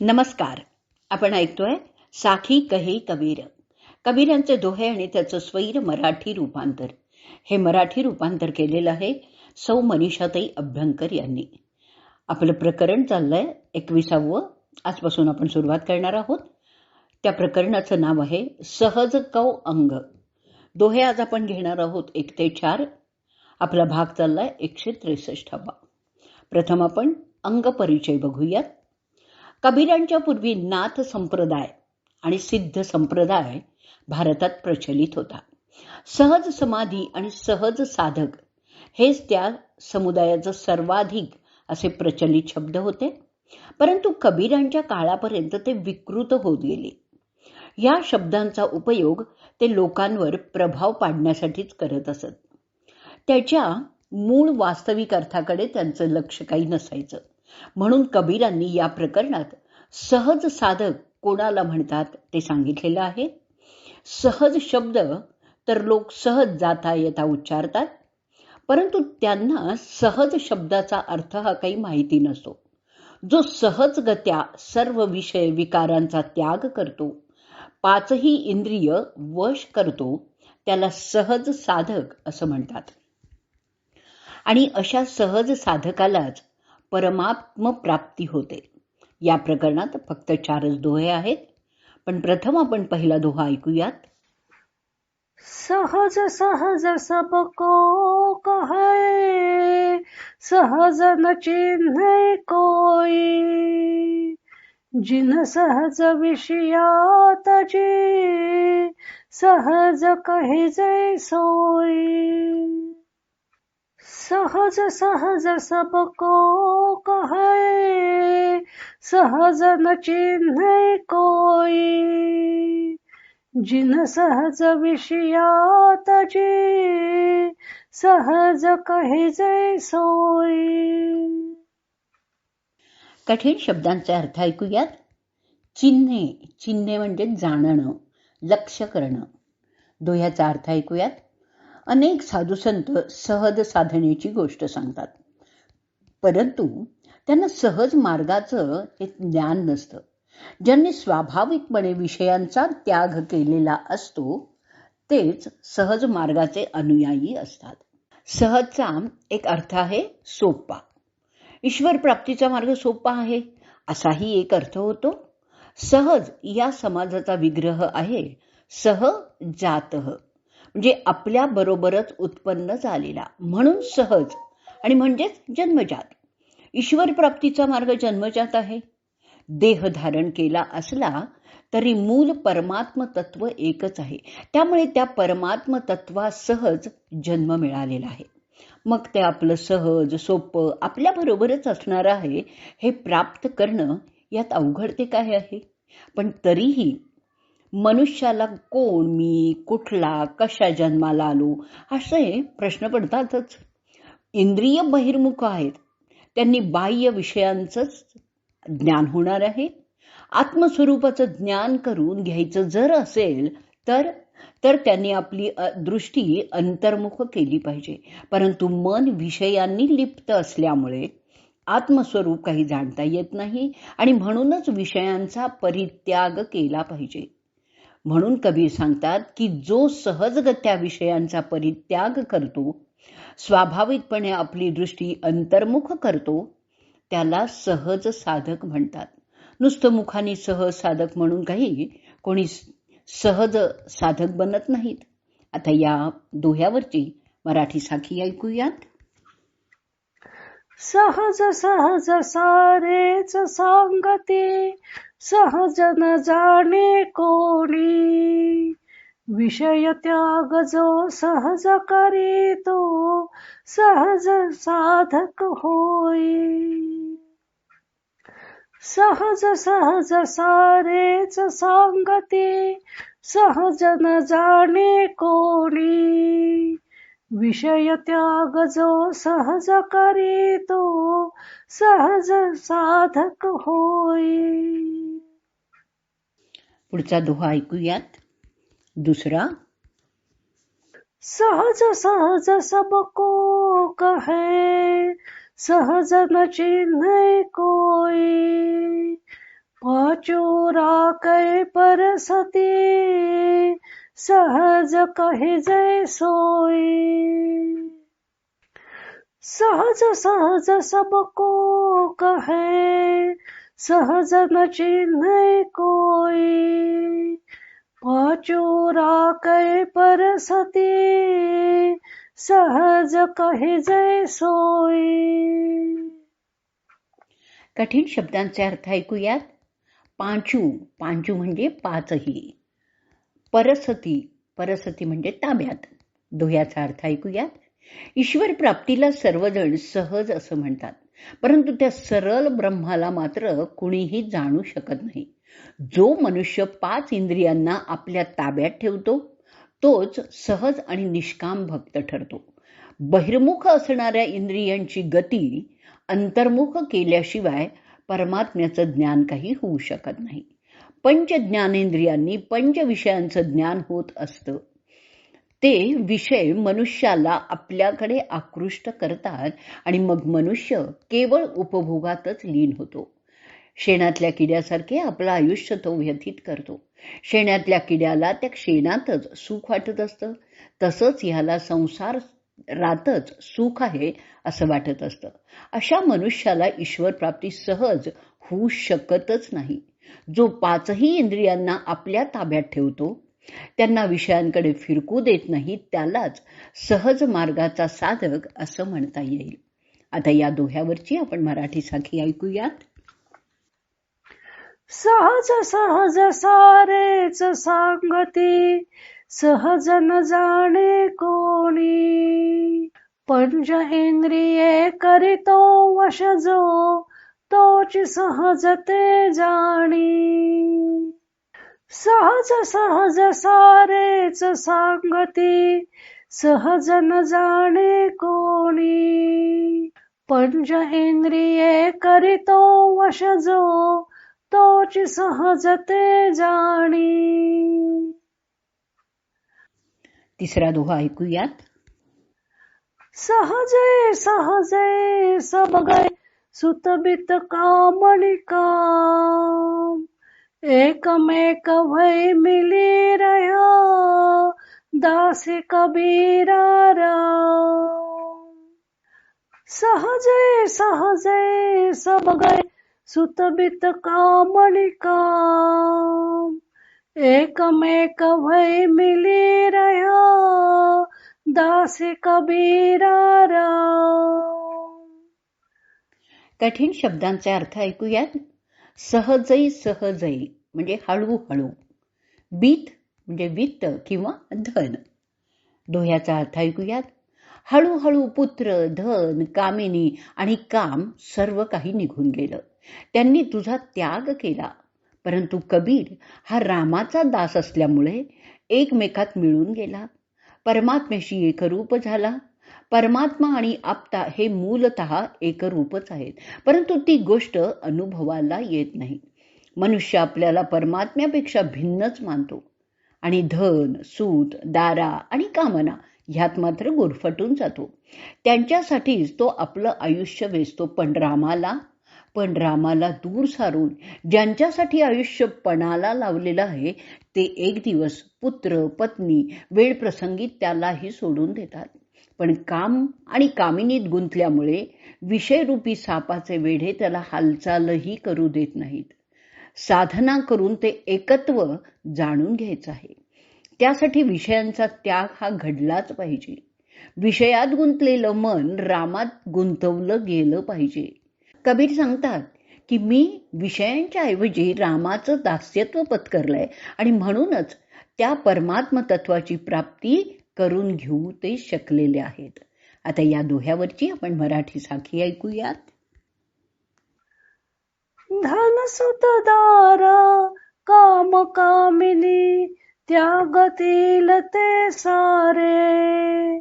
नमस्कार. आपण ऐकतोय साखी कहे कबीर. कबीरांचे दोहे आणि त्याचं स्वैर मराठी रूपांतर. हे मराठी रूपांतर केलेलं आहे सौ मनीषाताई अभ्यंकर यांनी. आपलं प्रकरण चाललंय एकविसावं. आजपासून आपण सुरुवात करणार आहोत. त्या प्रकरणाचं नाव आहे सहज कौ अंग. दोहे आज आपण घेणार आहोत एक ते चार. आपला भाग चाललाय एकशे त्रेसष्टावा प्रथम आपण अंग परिचय बघूयात. कबीरांच्या पूर्वी नाथ संप्रदाय आणि सिद्ध संप्रदाय भारतात प्रचलित होता. सहज समाधी आणि सहज साधक हेच त्या समुदायाचं सर्वाधिक असे प्रचलित शब्द होते. परंतु कबीरांच्या काळापर्यंत ते विकृत होत गेले. या शब्दांचा उपयोग ते लोकांवर प्रभाव पाडण्यासाठीच करत असत. त्याच्या मूळ वास्तविक अर्थाकडे त्यांचं लक्ष काही नसायचं. म्हणून कबीरांनी या प्रकरणात सहज साधक कोणाला म्हणतात ते सांगितलेलं आहे. सहज शब्द तर लोक सहज जाता येता उच्चारतात परंतु त्यांना सहज शब्दाचा अर्थ हा काही माहिती नसतो. जो सहजगत्या सर्व विषय विकारांचा त्याग करतो पाचही इंद्रिय वश करतो त्याला सहज साधक असं म्हणतात. आणि अशा सहज साधकालाच परमात्म प्राप्ती होते. या प्रकरणात फक्त चारच दोहे आहेत. पण प्रथम आपण पहिला दोहा ऐकूयात. सहज सहज सबको कहे सहज न चिन्ह कोई. जिन सहज विषयात जी सहज कहे जय सोई. सहज सहज सबको कहे सहज न चिन्ह कोई। जिन सहज विषयात जी सहज कहे जय सोई। कठीण शब्दांचे अर्थ ऐकूयात. चिन्हे चिन्हे म्हणजे जाणणं लक्ष करणं. दोह्याचा अर्थ ऐकूयात. अनेक साधुसंत सहज साधनेची गोष्ट सांगतात. परंतु त्यांना सहज मार्गाचं हे ज्ञान नसतं. ज्यांनी स्वाभाविकपणे विषयांचा त्याग केलेला असतो तेच सहज मार्गाचे अनुयायी असतात. सहजचा एक अर्थ आहे सोपा ईश्वर प्राप्तीचा मार्ग सोपा आहे असाही एक अर्थ होतो. सहज या समाजाचा विग्रह आहे सह जात. म्हणजे आपल्या बरोबरच उत्पन्न झालेला. म्हणून सहज. आणि म्हणजेच जन्मजात. ईश्वर प्राप्तीचा मार्ग जन्मजात आहे. देह धारण केला असला तरी मूल परमात्म तत्व एकच आहे. त्यामुळे त्या परमात्म तत्वासहज जन्म मिळालेला आहे. मग ते आपलं सहज सोपं आपल्या बरोबरच असणार आहे हे प्राप्त करणं यात अवघड ते काय आहे? पण तरीही मनुष्याला कोण मी कुठला कशा जन्माला आलो? असे प्रश्न पडतातच. इंद्रिय बहिर्मुख आहेत. त्यांनी बाह्य विषयांचं ज्ञान होणार आहे. आत्मस्वरूपाचं ज्ञान करून घ्यायचं जर असेल तर तर त्यांनी आपली दृष्टी अंतर्मुख केली पाहिजे. परंतु मन विषयांनी लिप्त असल्यामुळे आत्मस्वरूप काही जाणता येत नाही आणि म्हणूनच विषयांचा परित्याग केला पाहिजे. म्हणून कबीर सांगतात की जो सहजगत्या विषयांचा परित्याग करतो स्वाभाविकपणे आपली दृष्टी अंतर्मुख करतो त्याला सहज साधक म्हणतात. नुसतं मुखाने सहज साधक म्हणून काही कोणी सहज साधक बनत नाहीत. आता या दोह्यावरची मराठी साखी ऐकूयात. सहज सहज सारेच सांगते सहजन जाणे कोणी विषय त्याग जो सहज करी तो सहज साधक होई. सहज सहज सारेच सांगते सहजन जाणे कोणी विषय त्याग जो सहज करी तो सहज साधक होई. पुढचा दोहा ऐकूयात दुसरा सहज सहज सबको कहे सहज न चिन्ह कोई राकै परसती सहज कहे जय सोई सहज सहज सबको कहे सहज न चिन्ह कोई. पचोरा कै पर सती सहज कहे जय सोई. कठीण शब्दांचे अर्थ ऐकूयात. पांचू पांचू म्हणजे पाचही. परसती परसती म्हणजे ताब्यात. दोह्याचा अर्थ ऐकूयात. ईश्वर प्राप्तीला सर्वजण सहज असं म्हणतात. परंतु त्या सरळ ब्रह्माला मात्र कुणीही जाणू शकत नाही. जो मनुष्य पाच इंद्रियांना आपल्या ताब्यात ठेवतो तोच सहज आणि निष्काम भक्त ठरतो. बहिर्मुख असणाऱ्या इंद्रियांची गती अंतर्मुख केल्याशिवाय परमात्म्याचं ज्ञान काही होऊ शकत नाही. पंच ज्ञानेंद्रियांनी पंच विषयांचं ज्ञान होत असतं. ते विषय मनुष्याला आपल्याकडे आकृष्ट करतात आणि मग मनुष्य केवळ उपभोगातच लीन होतो. शेणातल्या किड्यासारखे आपलं आयुष्य तो व्यथित करतो. शेणातल्या किड्याला त्या शेणातच सुख वाटत असतं. तसंच ह्याला संसार रातच सुख आहे असं वाटत असतं. अशा मनुष्याला ईश्वर प्राप्ती सहज होऊ शकतच नाही. जो पाचही इंद्रियांना आपल्या ताब्यात ठेवतो त्यांना विषयांकडे फिरकू देत नाही त्यालाच सहज मार्गाचा साधक असं म्हणता येईल. आता या दोह्यावरची आपण मराठी साखी ऐकूयात. सहज सहज सारेच सांगती सहज न जाणे कोणी. पंच इंद्रिये करीतो वश जो तोच सहज ते जाणी. सहज सहज सारेच सांगती सहज न जाणे कोणी. पंच इंद्रिये करीतो वश जो तोच सहज ते जाणी. तिसरा दोहा ऐकूयात. सहजे सहजे सब गए सुतबित कामणि काम एकमेक भय मिली रहा दास कबीरा सहजे सहजे सब गए सुतबित कामणि काम। एकमेक भय मिली रहा दास कबीरा कठीण शब्दांचे अर्थ ऐकूयात. सहजई सहजई म्हणजे हळूहळू. बीत म्हणजे वित्त किंवा धन. दोह्याचा अर्थ ऐकूयात. हळूहळू पुत्र धन कामिनी आणि काम सर्व काही निघून गेलं. त्यांनी तुझा त्याग केला. परंतु कबीर हा रामाचा दास असल्यामुळे एकमेकात मिळून गेला. परमात्म्याशी एकरूप झाला. परमात्मा आणि आपता हे मूलत एकरूपच आहेत. परंतु ती गोष्ट अनुभवाला येत नाही. मनुष्य आपल्याला परमात्म्यापेक्षा भिन्नच मानतो. आणि धन सूत दारा आणि कामना ह्यात मात्र गुरफटून जातो. त्यांच्यासाठीच तो आपलं आयुष्य वेचतो. पण रामाला? पण रामाला दूर सारून ज्यांच्यासाठी आयुष्य पणाला लावलेलं आहे ते एक दिवस पुत्र पत्नी वेळ प्रसंगी त्यालाही सोडून देतात. पण काम आणि कामिनीत गुंतल्यामुळे विषयरूपी सापाचे वेढे त्याला हालचालही करू देत नाहीत. साधना करून ते एकत्व जाणून घ्यायचं आहे. त्यासाठी विषयांचा त्याग हा घडलाच पाहिजे. विषयात गुंतलेलं मन रामात गुंतवलं गेलं पाहिजे. कबीर सांगतात की मी विषयांच्या ऐवजी रामाचं दास्यत्व पत्करलंय आणि म्हणूनच त्या परमात्म तत्वाची प्राप्ती करून घेऊ ते शकलेले आहेत. आता या दोह्यावरची आपण मराठी साखी ऐकूयात. धन सुत दारा काम कामिनी त्यागतील ते सारे.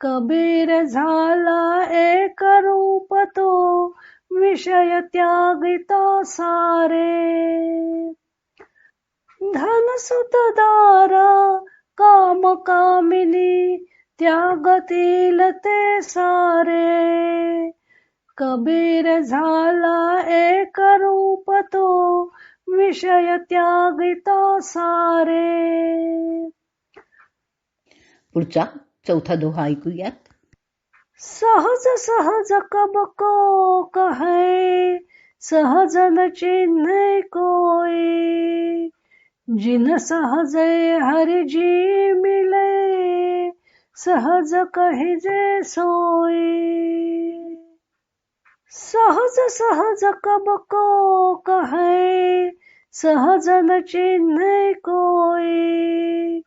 कबीर झाला एक रूप तो विषय त्यागिता सारे. धन सुत दारा काम कामिनी त्यागतील ते सारे. कबीर झाला एक रूप तो विषय त्यागिता सारे. पुढचा चौथा दोहा ऐकूयात. सहज सहज कब को कहे सहज न चिन्ह कोई. जिन सहजे हरि जी मिले सहज कहि जे सोई सहज सहज कब को कहे सहज न चिन्ह कोई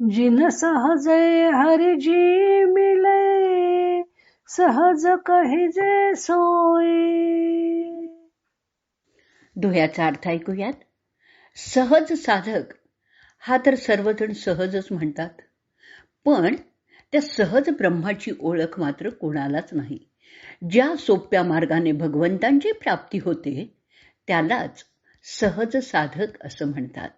जिन सहजे हरि जी मिले सहज कहि जे सोई दोह्याचा अर्थ ऐकूयात. सहज साधक हा तर सर्वजण सहजच म्हणतात. पण त्या सहज ब्रह्माची ओळख मात्र कोणालाच नाही. ज्या सोप्या मार्गाने भगवंतांची प्राप्ती होते त्यालाच सहज साधक असं म्हणतात.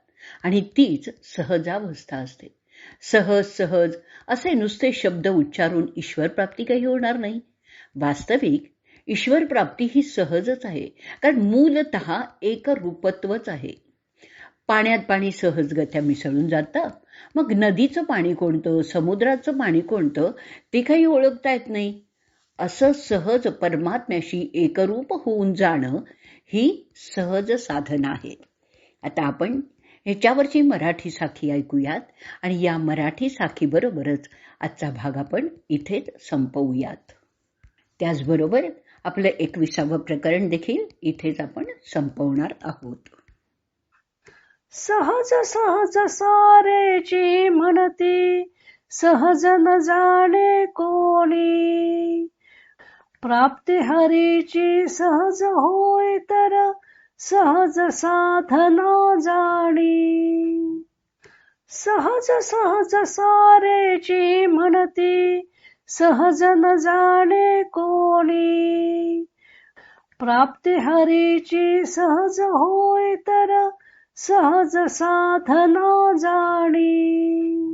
आणि तीच सहजावस्था असते. सहज सहज असे नुसते शब्द उच्चारून ईश्वर प्राप्ती काही होणार नाही. वास्तविक ईश्वर प्राप्ती ही सहजच आहे. कारण मूलत एक रूपत्वच आहे. पाण्यात पाणी सहजगत्या मिसळून जातं. मग नदीचं पाणी कोणतं समुद्राचं पाणी कोणतं ते काही ओळखता येत नाही. असं सहज परमात्म्याशी एकरूप होऊन जाणं ही सहज साधना आहे. आता आपण ह्याच्यावरची मराठी साखी ऐकूयात आणि या मराठी साखीबरोबरच आजचा भाग आपण इथेच संपवूयात. त्याचबरोबर आपलं एकविसावं प्रकरण देखील इथेच आपण संपवणार आहोत. सहज सहज सारेची म्हणती सहज न जाणे कोणी. प्राप्ती हरीची सहज होय तर सहज साधना जाणी. सहज सहज सारेची म्हणती सहज न जाणे कोणी. प्राप्ती हरीची सहज होय तर सहज साधना जाणी.